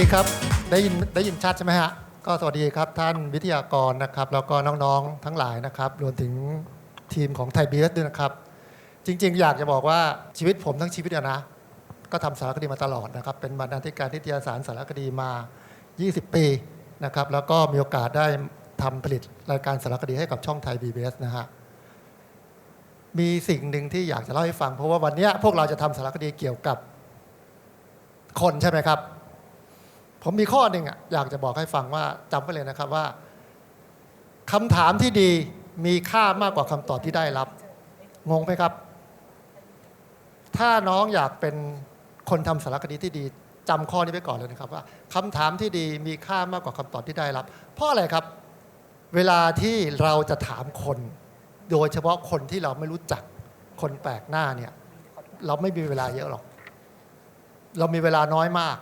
ดีครับได้ยินได้ยินชัดใช่ไหมฮะก็สวัสดีครับท่านวิทยากรนะครับ แล้วก็น้องๆทั้งหลายนะครับ รวมถึงทีมของไทยบีเอสด้วยนะครับ จริง ๆ อยากจะบอกว่าชีวิตผมทั้งชีวิตนะ ก็ทำสารคดีมาตลอดนะครับ เป็นบรรณาธิการนิตยสารสารคดีมา 20 ปีนะครับ แล้วก็มีโอกาสได้ทำผลิตรายการสารคดีให้กับช่องไทย BBS นะฮะมีสิ่งหนึ่งที่อยากจะเล่าให้ฟัง เพราะว่าวันนี้พวกเราจะทำสารคดีเกี่ยวกับคนใช่ไหมครับ ผมมีข้อหนึ่งอะอยากจะบอกให้ฟังว่าจำไว้เลยนะครับว่าคำถามที่ดีมีค่ามากกว่าคำตอบที่ได้รับ งงไหมครับ ถ้าน้องอยากเป็นคนทำสารคดีที่ดีจำข้อนี้ไว้ก่อนเลยนะครับว่าคำถามที่ดีมีค่ามากกว่าคำตอบที่ได้รับ เพราะอะไรครับ เวลาที่เราจะถามคน โดยเฉพาะคนที่เราไม่รู้จักคนแปลกหน้าเนี่ย เราไม่มีเวลาเยอะหรอก เรามีเวลาน้อยมาก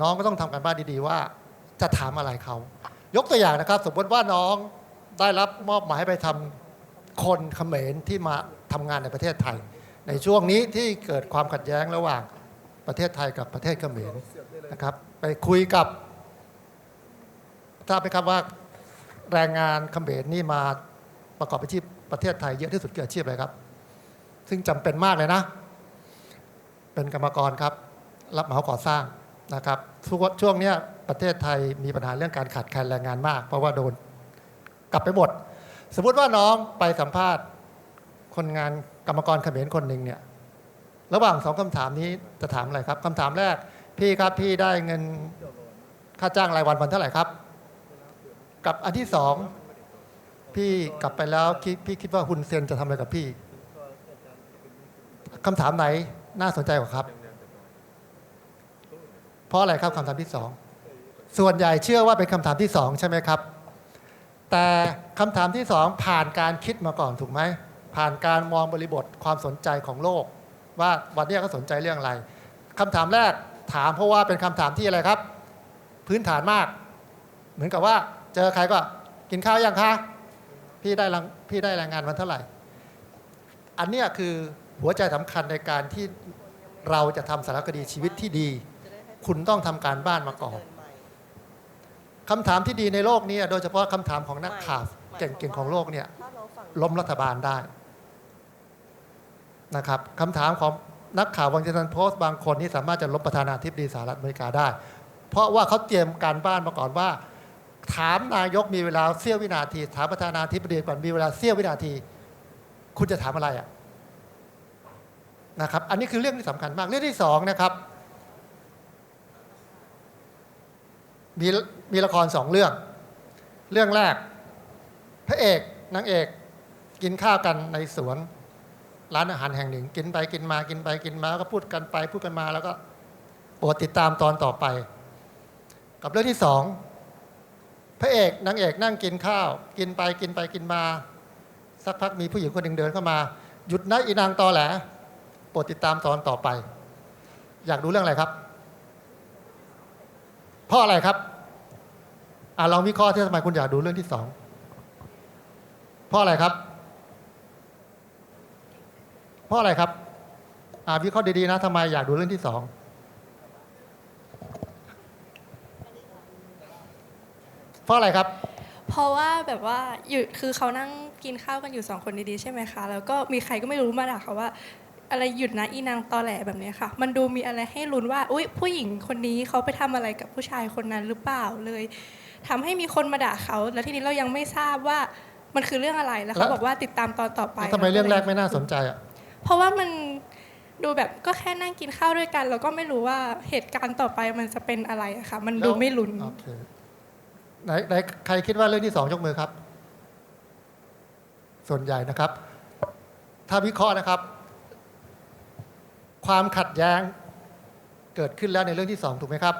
น้องก็ต้องทำการบ้านดีๆว่า จะถามอะไรเขา ยกตัวอย่างนะครับ สมมติว่าน้องได้รับมอบหมายไปทำคนเขมรที่มาทำงานในประเทศไทย ในช่วงนี้ที่เกิดความขัดแย้งระหว่างประเทศไทยกับประเทศเขมรนะครับ ไปคุยกับทราบไหมครับว่าแรงงานเขมรนี่มาประกอบอาชีพประเทศไทยเยอะที่สุดคืออาชีพอะไรครับ ซึ่งจำเป็นมากเลยนะ เป็นกรรมกรครับ รับเหมาก่อสร้าง นะครับช่วงนี้ประเทศไทยมีปัญหาเรื่องการขาดแคลนแรงงานมาก เพราะว่าโดนกลับไปหมด สมมุติว่าน้องไปสัมภาษณ์คนงานกรรมกรเขมรคนหนึ่งเนี่ยระหว่างสองคำถามนี้จะถามอะไรครับคำถามแรก พี่ครับพี่ได้เงินค่าจ้างรายวันวันเท่าไหร่ครับ กับอันที่สองพี่กลับไปแล้วพี่คิดว่าฮุนเซนจะทำอะไรกับพี่คำถามไหนน่าสนใจกว่าครับ เพราะอะไรครับคำถามที่สองส่วนใหญ่เชื่อว่าเป็นคำถามที่สองใช่ไหมครับ แต่คำถามที่สองผ่านการคิดมาก่อนถูกไหมผ่านการมองบริบทความสนใจของโลก ว่าวันนี้ก็สนใจเรื่องอะไรคำถามแรกถามเพราะว่าเป็นคำถามที่อะไรครับ พื้นฐานมาก เหมือนกับว่าเจอใครก็กินข้าวยังคะพี่ได้รังพี่ได้แรงงานวันเท่าไหร่ อันนี้คือหัวใจสำคัญในการที่เราจะทำสารคดีชีวิตที่ดี คุณต้องทำการบ้านมาก่อนคำถามที่ดีในโลกนี้โดยเฉพาะคำถามของนักข่าวเก่งๆของโลกเนี่ยล้มรัฐบาลได้นะครับคำถามของนักข่าววอชิงตันโพสต์บางคนนี่สามารถจะล้มประธานาธิบดีสหรัฐอเมริกาได้ เพราะว่าเขาเตรียมการบ้านมาก่อนว่า ถามนายกมีเวลาเสี้ยววินาที ถามประธานาธิบดีก่อนมีเวลาเสี้ยววินาที คุณจะถามอะไรอะนะครับ อันนี้คือเรื่องที่สำคัญมากเรื่องที่สองนะครับ มีมีละครสองเรื่อง เรื่องแรก พระเอกนางเอกกินข้าวกันในสวน ร้านอาหารแห่งหนึ่ง กินไปกินมากินไปกินมาแล้วก็พูดกันไปพูดกันมาแล้วก็โปรดติดตามตอนต่อไป กับเรื่องที่สองพระเอกนางเอกนั่งกินข้าว กินไปกินไปกินมา สักพักมีผู้หญิงคนหนึ่งเดินเข้ามา หยุดนะอีนางตอแหลโปรดติดตามตอนต่อไป อยากดูเรื่องอะไรครับ เพราะอะไรครับอ่าลองวิเคราะห์ที่ทำไมคุณอยากดูเรื่องที่สองเพราะอะไรครับ เพราะอะไรครับอ่าวิเคราะห์ดีๆนะทำไมอยากดูเรื่องที่สองเพราะอะไรครับ เพราะว่าแบบว่าอยู่คือเขานั่งกินข้าวกันอยู่สองคนดีๆใช่ไหมคะ แล้วก็มีใครก็ไม่รู้มาด่าเขาว่า อะไรหยุดนะอีนางตอแหลแบบเนี้ยค่ะ มันดูมีอะไรให้ลุ้นว่า อุ้ยผู้หญิงคนนี้เขาไปทำอะไรกับผู้ชายคนนั้นหรือเปล่าเลยทำให้มีคนมาด่าเขา แล้วทีนี้เรายังไม่ทราบว่ามันคือเรื่องอะไรแล้วแล้เขาวบอกว่าติดตามตอนต่อไปแล้วทำไมเรื่องแรกไม่น่าสนใจอะเพราะว่ามันดูแบบก็แค่นั่งกินข้าวด้วยกัน แล้วก็ไม่รู้ว่าเหตุการณ์ต่อไปมันจะเป็นอะไรอะค่ะ มันดูไม่ลุ้นโอเคไหนไหนใครคิดว่าเรื่องที่สองยกมือครับ ส่วนใหญ่นะครับ ถ้าวิเคราะห์นะครับ ความขัดแย้งเกิดขึ้นแล้วในเรื่องที่สองถูกไหมครับ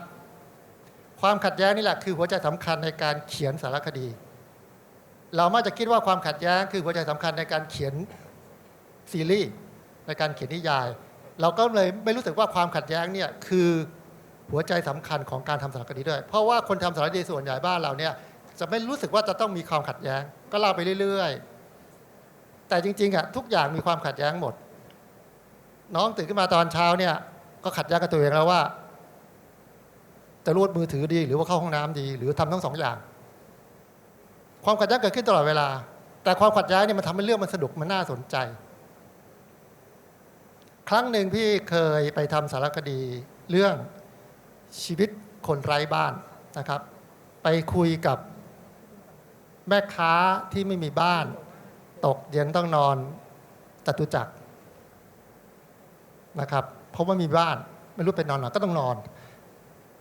ความขัดแย้งนี่แหละคือหัวใจสำคัญในการเขียนสารคดี เรามักจะคิดว่าความขัดแย้งคือหัวใจสำคัญในการเขียนซีรีส์ในการเขียนนิยาย เราก็เลยไม่รู้สึกว่าความขัดแย้งเนี่ยคือหัวใจสำคัญของการทำสารคดีด้วย เพราะว่าคนทำสารคดีส่วนใหญ่บ้านเราเนี่ยจะไม่รู้สึกว่าจะต้องมีความขัดแย้ง ก็เล่าไปเรื่อย ๆ แต่จริงๆอะทุกอย่างมีความขัดแย้งหมด น้องตื่นขึ้นมาตอนเช้าเนี่ย ก็ขัดแย้งกับตัวเองแล้วว่า จะรูดมือถือดีหรือว่าเข้าห้องน้ำดี หรือทำทั้งสองอย่าง ความขัดแย้งเกิดขึ้นตลอดเวลา แต่ความขัดแย้งเนี่ยมันทำให้เรื่องมันสนุกมันน่าสนใจ ครั้งหนึ่งพี่เคยไปทำสารคดีเรื่องชีวิตคนไร้บ้านนะครับ ไปคุยกับแม่ค้าที่ไม่มีบ้าน ตกเย็นต้องนอนจตุจักร นะครับ เพราะว่ามีบ้านไม่รู้ไปนอนไหนก็ต้องนอน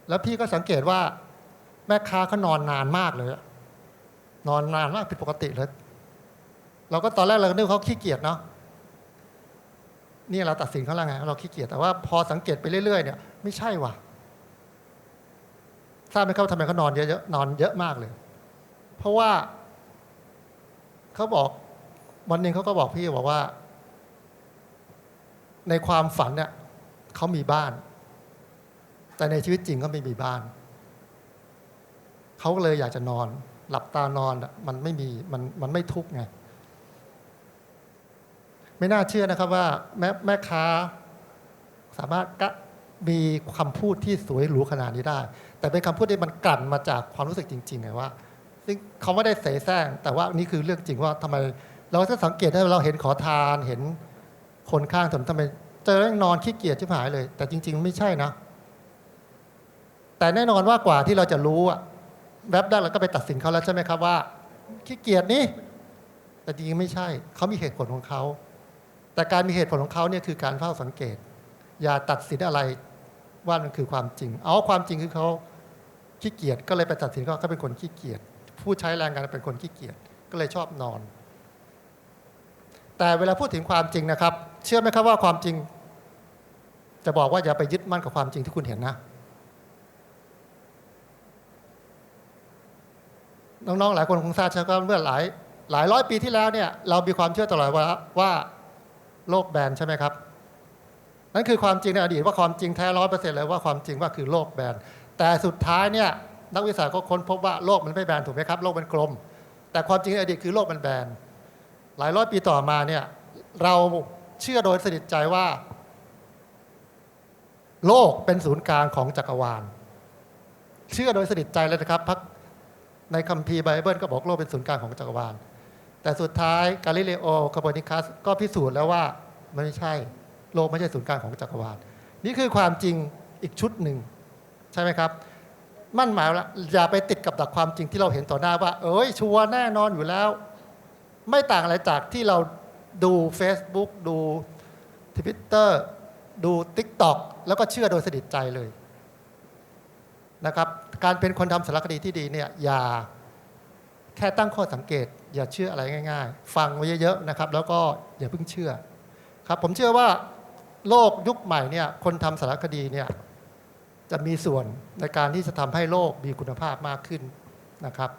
แล้วพี่ก็สังเกตว่าแม่ค้าเขานอนนานมากเลย นอนนานมากผิดปกติเลย เราก็ตอนแรกเราก็นึกว่าเขาขี้เกียจเนาะนี่เราตัดสินเขาแล้วไงเราขี้เกียจแต่ว่าพอสังเกตไปเรื่อยๆเนี่ยไม่ใช่ว่ะทราบไหมครับว่าทำไมเขานอนเยอะๆนอนเยอะมากเลย เพราะว่าเขาบอกวันหนึ่งเขาก็บอกพี่บอกว่า ในความฝันเนี่ยเขามีบ้าน แต่ในชีวิตจริงเขาไม่มีบ้าน เขาก็เลยอยากจะนอน หลับตานอนมันไม่มีมันมันไม่ทุกข์ไงไม่น่าเชื่อนะครับว่าแม่แม่ค้า สามารถกะมีคำพูดที่สวยหรูขนาดนี้ได้ แต่เป็นคำพูดที่มันกลั่นมาจากความรู้สึกจริงๆไงว่า ซึ่งเขาไม่ได้เสแสร้งแต่ว่านี่คือเรื่องจริงว่าทำไม เราถ้าสังเกตได้เราเห็นขอทานเห็น คนข้างถนนทำไมเจอแล้วยังนอนขี้เกียจชิบหายเลย แต่จริง ๆ ไม่ใช่นะ แต่แน่นอนว่ากว่าที่เราจะรู้อะแวบแรกเราก็ไปตัดสินเขาแล้วใช่ไหมครับว่าขี้เกียจนี่แต่จริงๆไม่ใช่ เขามีเหตุผลของเขา แต่การมีเหตุผลของเขาเนี่ยคือการเฝ้าสังเกต อย่าตัดสินอะไรว่ามันคือความจริง เอาความจริงคือเขาขี้เกียจก็เลยไปตัดสินเขาเขาเป็นคนขี้เกียจผู้ใช้แรงงานเป็นคนขี้เกียจก็เลยชอบนอน แต่เวลาพูดถึงความจริงนะครับเชื่อไหมครับว่าความจริง จะบอกว่าอย่าไปยึดมั่นกับความจริงที่คุณเห็นนะ น้องๆหลายคนคงทราบใช่ไหมครับเมื่อหลายหลายร้อยปีที่แล้วเนี่ยเรามีความเชื่อตลอดว่าว่าโลกแบนใช่ไหมครับนั่นคือความจริงในอดีตว่าความจริงแท้ร้อยเปอร์เซ็นต์เลยว่าความจริงว่าคือโลกแบนแต่สุดท้ายเนี่ยนักวิทยาศาสตร์ก็ค้นพบว่าโลกมันไม่แบนถูกไหมครับโลกมันกลม แต่ความจริงในอดีตคือโลกมันแบนหลายร้อยปีต่อมาเนี่ยเรา เชื่อโดยสนิทใจว่า โลกเป็นศูนย์กลางของจักรวาล เชื่อโดยสนิทใจเลยนะครับพักในคัมภีร์ไบเบิลก็บอกโลกเป็นศูนย์กลางของจักรวาล แต่สุดท้ายกาลิเลโอคาโปนิคัสก็พิสูจน์แล้วว่ามันไม่ใช่โลกไม่ใช่ศูนย์กลางของจักรวาล นี่คือความจริงอีกชุดหนึ่งใช่ไหมครับ มั่นหมายว่าอย่าไปติดกับดักความจริงที่เราเห็นต่อหน้าว่า เอ้ยชัวร์แน่นอนอยู่แล้ว ไม่ต่างอะไรจากที่เรา ดู Facebook ดู Twitter ดู TikTok แล้วก็เชื่อโดยสนิทใจเลยนะครับการเป็นคนทำสารคดีที่ดีเนี่ยอย่าแค่ตั้งข้อสังเกต อย่าเชื่ออะไรง่าย ๆ ฟังไว้เยอะๆนะครับ แล้วก็อย่าเพิ่งเชื่อครับผมเชื่อว่าโลกยุคใหม่เนี่ยคนทำสารคดีเนี่ยจะมีส่วนในการที่จะทำให้โลกมีคุณภาพมากขึ้นนะครับ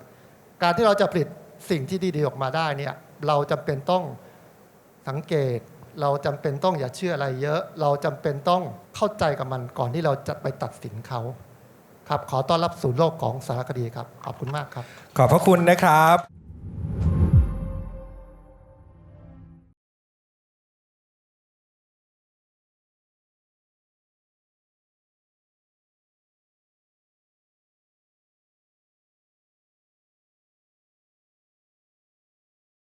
การที่เราจะผลิตสิ่งที่ดีๆออกมาได้เนี่ยเราจำเป็นต้อง สังเกตเราจำเป็นต้องอย่าเชื่ออะไรเยอะ เราจำเป็นต้องเข้าใจกับมันก่อนที่เราจะไปตัดสินเขาครับ ขอต้อนรับสู่โลกของสารคดีครับ ขอบคุณมากครับ ขอบพระคุณนะครับ